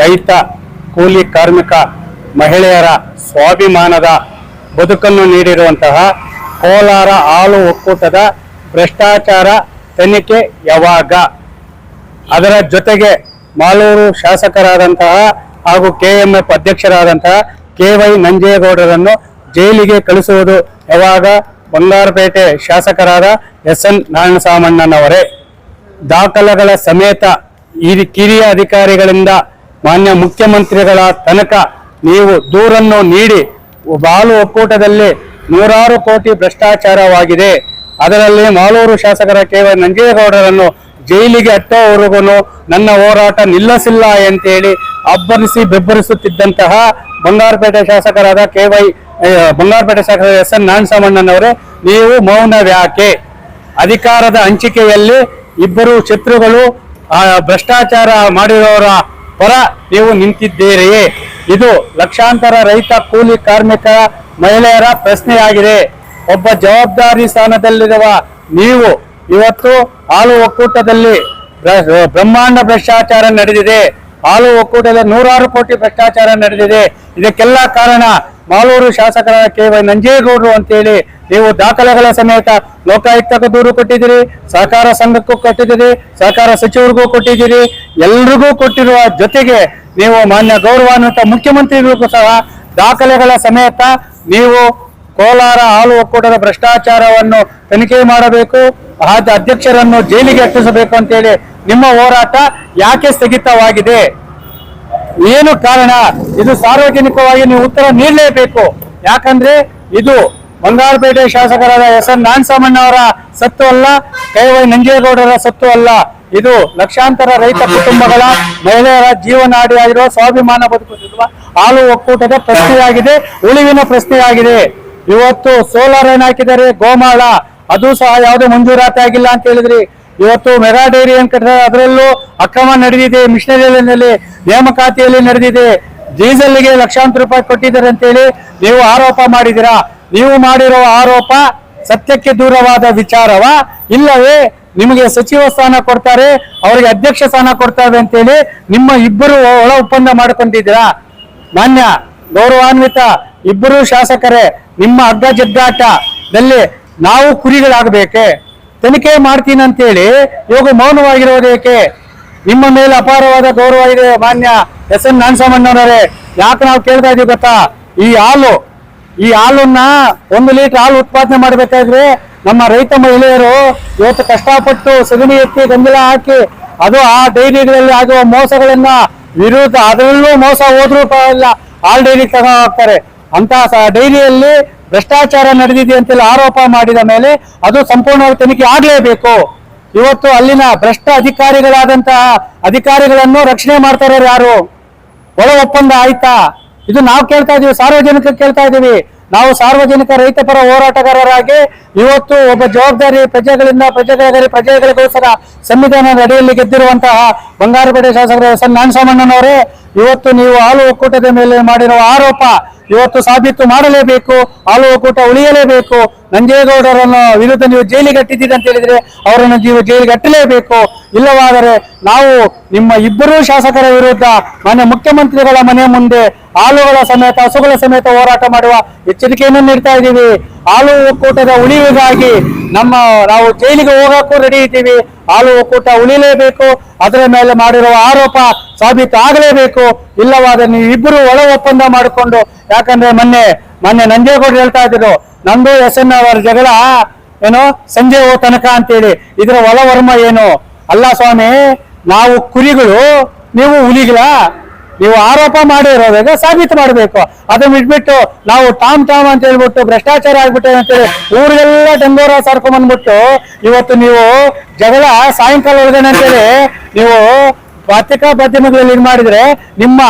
ರೈತ ಕೂಲಿ ಕಾರ್ಮಿಕ, ಮಹಿಳೆಯರ ಸ್ವಾಭಿಮಾನದ ಬದುಕನ್ನು ನೀಡಿರುವಂತಹ ಕೋಲಾರ ಹಾಲು ಒಕ್ಕೂಟದ ಭ್ರಷ್ಟಾಚಾರ ತನಿಖೆ ಯಾವಾಗ? ಅದರ ಜೊತೆಗೆ ಮಾಲೂರು ಶಾಸಕರಾದಂತಹ ಹಾಗೂ ಕೆಎಂಎಫ್ ಅಧ್ಯಕ್ಷರಾದಂತಹ ಕೆ ವೈ ನಂಜೇಗೌಡರನ್ನು ಜೈಲಿಗೆ ಕಳಿಸುವುದು ಯಾವಾಗ? ಬಂಗಾರಪೇಟೆ ಶಾಸಕರಾದ ಎಸ್ ಎನ್ ನಾರಾಯಣಸಾಮಣ್ಣನವರೇ. ದಾಖಲೆಗಳ ಸಮೇತ ಈ ಕಿರಿಯ ಅಧಿಕಾರಿಗಳಿಂದ ಮಾನ್ಯ ಮುಖ್ಯಮಂತ್ರಿಗಳ ತನಕ ನೀವು ದೂರನ್ನು ನೀಡಿ ಬಾಲು ಒಕ್ಕೂಟದಲ್ಲಿ ನೂರಾರು ಕೋಟಿ ಭ್ರಷ್ಟಾಚಾರವಾಗಿದೆ. ಅದರಲ್ಲಿ ಮಾಲೂರು ಶಾಸಕರ ಕೇವಲ ನಂಜೇಗೌಡರನ್ನು ಜೈಲಿಗೆ ಅಟ್ಟೋವರೆಗೂ ನನ್ನ ಹೋರಾಟ ನಿಲ್ಲಿಸಿಲ್ಲ ಅಂತೇಳಿ ಅಬ್ಬರಿಸಿ ಬೆಬ್ಬರಿಸುತ್ತಿದ್ದಂತಹ ಬಂಗಾರಪೇಟೆ ಶಾಸಕರಾದ ಕೆ ವೈ ಬಂಗಾರಪೇಟೆ ಶಾಸಕ ಎಸ್ ಎನ್ ನಾರಾಯಣಸ್ವಾಮಣ್ಣನವರೇ ನೀವು ಮೌನವ್ಯಾಕೆ? ಅಧಿಕಾರದ ಹಂಚಿಕೆಯಲ್ಲಿ ಇಬ್ಬರು ಶತ್ರುಗಳು ಆ ಭ್ರಷ್ಟಾಚಾರ ಮಾಡಿರೋರ ಪರ ನೀವು ನಿಂತಿದ್ದೀರಿಯೇ ಇದು ಲಕ್ಷಾಂತರ ರೈತ ಕೂಲಿ ಕಾರ್ಮಿಕ ಮಹಿಳೆಯರ ಪ್ರಶ್ನೆಯಾಗಿದೆ. ಒಬ್ಬ ಜವಾಬ್ದಾರಿ ಸ್ಥಾನದಲ್ಲಿರುವ ನೀವು ಇವತ್ತು ಹಾಲು ಒಕ್ಕೂಟದಲ್ಲಿ ಬ್ರ- ಬ್ರಹ್ಮಾಂಡ ಭ್ರಷ್ಟಾಚಾರ ನಡೆದಿದೆ. ಹಾಲು ಒಕ್ಕೂಟದ ನೂರಾರು ಕೋಟಿ ಭ್ರಷ್ಟಾಚಾರ ನಡೆದಿದೆ. ಇದಕ್ಕೆಲ್ಲ ಕಾರಣ ಮಾಲೂರು ಶಾಸಕರ ಕೆ ವೈ ನಂಜೇಗೌಡರು ಅಂತೇಳಿ ನೀವು ದಾಖಲೆಗಳ ಸಮೇತ ಲೋಕಾಯುಕ್ತಕ್ಕೆ ದೂರು ಕೊಟ್ಟಿದ್ದೀರಿ, ಸಹಕಾರ ಸಂಘಕ್ಕೂ ಕೊಟ್ಟಿದ್ದೀರಿ, ಸಹಕಾರ ಸಚಿವರಿಗೂ ಕೊಟ್ಟಿದ್ದೀರಿ, ಎಲ್ರಿಗೂ ಕೊಟ್ಟಿರುವ ಜೊತೆಗೆ ನೀವು ಮಾನ್ಯ ಗೌರವಾನ್ವಿತ ಮುಖ್ಯಮಂತ್ರಿಗಳಿಗೂ ಸಹ ದಾಖಲೆಗಳ ಸಮೇತ ನೀವು ಕೋಲಾರ ಹಾಲು ಒಕ್ಕೂಟದ ಭ್ರಷ್ಟಾಚಾರವನ್ನು ತನಿಖೆ ಮಾಡಬೇಕು, ಆದ ಅಧ್ಯಕ್ಷರನ್ನು ಜೈಲಿಗೆ ಹತ್ತಿಸಬೇಕು ಅಂತೇಳಿ ನಿಮ್ಮ ಹೋರಾಟ ಯಾಕೆ ಸ್ಥಗಿತವಾಗಿದೆ? ಏನು ಕಾರಣ? ಇದು ಸಾರ್ವಜನಿಕವಾಗಿ ನೀವು ಉತ್ತರ ನೀಡಲೇಬೇಕು. ಯಾಕಂದ್ರೆ ಇದು ಬಂಗಾರಪೇಟೆ ಶಾಸಕರಾದ ಎಸ್ ಎನ್ ನಾನ್ಸಾಮಣ್ಣ ಅವರ ಸತ್ತು ಅಲ್ಲ ಕೈವೈ ನಂಜೇಗೌಡರ ಸತ್ತು ಅಲ್ಲ. ಇದು ಲಕ್ಷಾಂತರ ರೈತ ಕುಟುಂಬಗಳ ಮಹಿಳೆಯರ ಜೀವನಾಡಿಯಾಗಿರುವ ಸ್ವಾಭಿಮಾನ ಬದುಕುತ್ತಿರುವ ಹಾಲು ಒಕ್ಕೂಟದ ಪ್ರಶ್ನೆಯಾಗಿದೆ, ಉಳಿವಿನ ಪ್ರಶ್ನೆಯಾಗಿದೆ. ಇವತ್ತು ಸೋಲಾರ್ ಏನ್ ಹಾಕಿದರೆ ಗೋಮಾಳ. ಅದು ಸಹ ಯಾವುದೇ ಮಂಜೂರಾತಿ ಆಗಿಲ್ಲ ಅಂತ ಹೇಳಿದ್ರಿ. ಇವತ್ತು ಮೆಗಾ ಡೈರಿ ಏನ್ ಕಟ್ಟಿದ್ದಾರೆ ಅದರಲ್ಲೂ ಅಕ್ರಮ ನಡೆದಿದೆ, ಮಿಷನರಿಯಲ್ಲಿ ನೇಮಕಾತಿಯಲ್ಲಿ ನಡೆದಿದೆ. ಡೀಸೆಲ್ಗೆ ಲಕ್ಷಾಂತರ ರೂಪಾಯಿ ಕೊಟ್ಟಿದ್ದಾರೆ ಅಂತೇಳಿ ನೀವು ಆರೋಪ ಮಾಡಿದಿರಾ ನೀವು ಮಾಡಿರೋ ಆರೋಪ ಸತ್ಯಕ್ಕೆ ದೂರವಾದ ವಿಚಾರವ? ಇಲ್ಲವೇ, ನಿಮಗೆ ಸಚಿವ ಸ್ಥಾನ ಕೊಡ್ತಾರೆ, ಅವರಿಗೆ ಅಧ್ಯಕ್ಷ ಸ್ಥಾನ ಕೊಡ್ತಾರೆ ಅಂತೇಳಿ ನಿಮ್ಮ ಇಬ್ಬರು ಒಳ ಒಪ್ಪಂದ ಮಾಡ್ಕೊಂಡಿದ್ದೀರಾ? ಮಾನ್ಯ, ಗೌರವಾನ್ವಿತ, ಇಬ್ಬರು ಶಾಸಕರೇ, ನಿಮ್ಮ ಅಗ್ಗ ಜಗ್ಗಾಟದಲ್ಲಿ ನಾವು ಕುರಿಗಳಾಗಬೇಕೆ? ತನಿಖೆ ಮಾಡ್ತೀನಿ ಅಂತೇಳಿ ಇವಾಗ ಮೌನವಾಗಿರೋದೇಕೆ ನಿಮ್ಮ ಮೇಲೆ ಅಪಾರವಾದ ಗೌರವ ಇದೆ, ಮಾನ್ಯ ಎಸ್ ಎನ್ ನಾನ್ಸಮಣ್ಣವರೇ ಯಾಕೆ ನಾವು ಕೇಳ್ತಾ ಇದೀವಿ ಗೊತ್ತಾ? ಈ ಹಾಲು, ಈ ಹಾಲನ್ನ ಒಂದು ಲೀಟರ್ ಹಾಲು ಉತ್ಪಾದನೆ ಮಾಡಬೇಕಾದ್ರೆ ನಮ್ಮ ರೈತ ಮಹಿಳೆಯರು ಇವತ್ತು ಕಷ್ಟಪಟ್ಟು ಸಗಣಿ ಎತ್ತಿ ಗಂಜಲ ಹಾಕಿ, ಅದು ಆ ಡೈರಿಗಳಲ್ಲಿ ಆಗುವ ಮೋಸಗಳನ್ನ ವಿರುದ್ಧ, ಅದರಲ್ಲೂ ಮೋಸ ಹೋದ್ರೂ ಇಲ್ಲ ಹಾಲ್ ಡೈರಿ ತಗೊಂಡು ಹಾಕ್ತಾರೆ ಅಂತ ಡೈರಿಯಲ್ಲಿ ಭ್ರಷ್ಟಾಚಾರ ನಡೆದಿದೆ ಅಂತೆಲ್ಲ ಆರೋಪ ಮಾಡಿದ ಮೇಲೆ ಅದು ಸಂಪೂರ್ಣವಾಗಿ ತನಿಖೆ ಆಗಲೇಬೇಕು. ಇವತ್ತು ಅಲ್ಲಿನ ಭ್ರಷ್ಟ ಅಧಿಕಾರಿಗಳಾದಂತಹ ಅಧಿಕಾರಿಗಳನ್ನು ರಕ್ಷಣೆ ಮಾಡ್ತಾರ ಯಾರು? ಒಳ ಒಪ್ಪಂದ ಆಯ್ತಾ? ಇದು ನಾವು ಕೇಳ್ತಾ ಇದೀವಿ, ಸಾರ್ವಜನಿಕ ಕೇಳ್ತಾ ಇದೀವಿ. ನಾವು ಸಾರ್ವಜನಿಕ ರೈತ ಪರ ಹೋರಾಟಗಾರರಾಗಿ ಇವತ್ತು ಒಬ್ಬ ಜವಾಬ್ದಾರಿ ಪ್ರಜೆಗಳಿಂದ ಪ್ರಜೆಗಳಿಗಾಗಿ ಪ್ರಜೆಗಳಿಗೋಸ್ಕರ ಸಂವಿಧಾನದ ಅಡಿಯಲ್ಲಿ ಗೆದ್ದಿರುವಂತಹ ಬಂಗಾರಪೇಟೆ ಶಾಸಕರು ಎಸ್ ಎನ್ ನಾರಾಯಣಸ್ವಾಮಣ್ಣನವರೇ ಇವತ್ತು ನೀವು ಹಾಲು ಒಕ್ಕೂಟದ ಮೇಲೆ ಮಾಡಿರುವ ಆರೋಪ ಇವತ್ತು ಸಾಬೀತು ಮಾಡಲೇಬೇಕು ಹಾಲು ಒಕ್ಕೂಟ ಉಳಿಯಲೇಬೇಕು. ನಂಜೇಗೌಡರನ್ನು ವಿರುದ್ಧ ನೀವು ಜೈಲಿಗೆ ಅಂತ ಹೇಳಿದ್ರೆ ಅವರನ್ನು ನೀವು ಜೈಲಿಗೆ ಅಟ್ಟಲೇಬೇಕು ಇಲ್ಲವಾದರೆ ನಾವು ನಿಮ್ಮ ಇಬ್ಬರೂ ಶಾಸಕರ ವಿರುದ್ಧ ಮಾನ್ಯ ಮುಖ್ಯಮಂತ್ರಿಗಳ ಮನೆ ಮುಂದೆ ಹಾಲುಗಳ ಸಮೇತ, ಹಸುಗಳ ಸಮೇತ ಹೋರಾಟ ಮಾಡುವ ಎಚ್ಚರಿಕೆಯನ್ನು ನೀಡ್ತಾ ಇದ್ದೀವಿ. ಹಾಲು ಒಕ್ಕೂಟದ ಉಳಿವಿಗಾಗಿ ನಮ್ಮ ನಾವು ಜೈಲಿಗೆ ಹೋಗಕ್ಕೂ ರೆಡಿ ಇದ್ದೀವಿ. ಹಾಲು ಒಕ್ಕೂಟ ಉಳಿಲೇಬೇಕು. ಅದರ ಮೇಲೆ ಮಾಡಿರುವ ಆರೋಪ ಸಾಬೀತು ಆಗಲೇಬೇಕು. ಇಲ್ಲವಾದರೆ ನೀವು ಇಬ್ಬರು ಒಳ ಒಪ್ಪಂದ ಮಾಡಿಕೊಂಡು, ಯಾಕಂದ್ರೆ ಮೊನ್ನೆ ಮೊನ್ನೆ ನಂಜೇಗೌಡರು ಹೇಳ್ತಾ ಇದ್ರು, ನಂದು ಎಸ್ ಎನ್ ಅವರ ಜಗಳ, ಏನು, ಸಂಜೆ ಹೋ ತನಕ ಅಂತೇಳಿ. ಇದರ ಒಳವರ್ಮ ಏನು? ಅಲ್ಲ ಸ್ವಾಮಿ, ನಾವು ಕುರಿಗಳು, ನೀವು ಹುಲಿಗಳ, ನೀವು ಆರೋಪ ಮಾಡಿರೋದಾಗ ಸಾಬೀತು ಮಾಡಬೇಕು. ಅದನ್ನ ಬಿಟ್ಬಿಟ್ಟು ನಾವು ಟಾಮ್ ಟಾಮ್ ಅಂತ ಹೇಳ್ಬಿಟ್ಟು, ಭ್ರಷ್ಟಾಚಾರ ಆಗ್ಬಿಟ್ಟೆ ಅಂತೇಳಿ ಊರಿಗೆಲ್ಲ ಡಂಗೋರ ಸಾರ್ಕೊಂಡ್ ಬಂದ್ಬಿಟ್ಟು, ಇವತ್ತು ನೀವು ಜಗಳ ಸಾಯಂಕಾಲ ಒಳಗಡೆ ಅಂತೇಳಿ ನೀವು ಪತ್ರಿಕಾ ಮಾಧ್ಯಮಗಳಲ್ಲಿ ಇದು ಮಾಡಿದ್ರೆ ನಿಮ್ಮ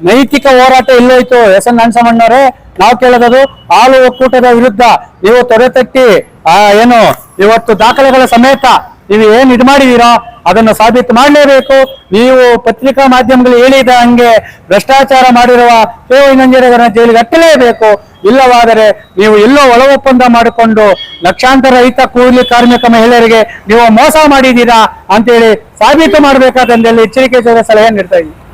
ನೈತಿಕ ಹೋರಾಟ ಎಲ್ಲೋಯ್ತು. ಎಸ್ ಎನ್ ನರಸಿಂಹಣ್ಣವರೇ ನಾವು ಕೇಳೋದು ಹಾಲು ಒಕ್ಕೂಟದ ವಿರುದ್ಧ. ನೀವು ತೊರೆ ತಟ್ಟಿ, ಆ, ಏನು, ಇವತ್ತು ದಾಖಲೆಗಳ ಸಮೇತ ನೀವು ಏನ್ ಇದು ಮಾಡಿದೀರೋ ಅದನ್ನು ಸಾಬೀತು ಮಾಡಲೇಬೇಕು. ನೀವು ಪತ್ರಿಕಾ ಮಾಧ್ಯಮಗಳು ಹೇಳಿದ ಹಂಗೆ ಭ್ರಷ್ಟಾಚಾರ ಮಾಡಿರುವ ಕೆ ವೈ ಜೈಲಿಗೆ ಹತ್ತಲೇಬೇಕು ಇಲ್ಲವಾದರೆ ನೀವು ಎಲ್ಲೋ ಒಳ ಒಪ್ಪಂದ ಮಾಡಿಕೊಂಡು ಲಕ್ಷಾಂತರ ರೈತ ಕೂಲಿ ಕಾರ್ಮಿಕ ಮಹಿಳೆಯರಿಗೆ ನೀವು ಮೋಸ ಮಾಡಿದ್ದೀರಾ ಅಂತೇಳಿ ಸಾಬೀತು ಮಾಡಬೇಕಾದಲ್ಲಿ ಎಚ್ಚರಿಕೆ ಸಲಹೆ ನೀಡ್ತಾ ಇದ್ದೀವಿ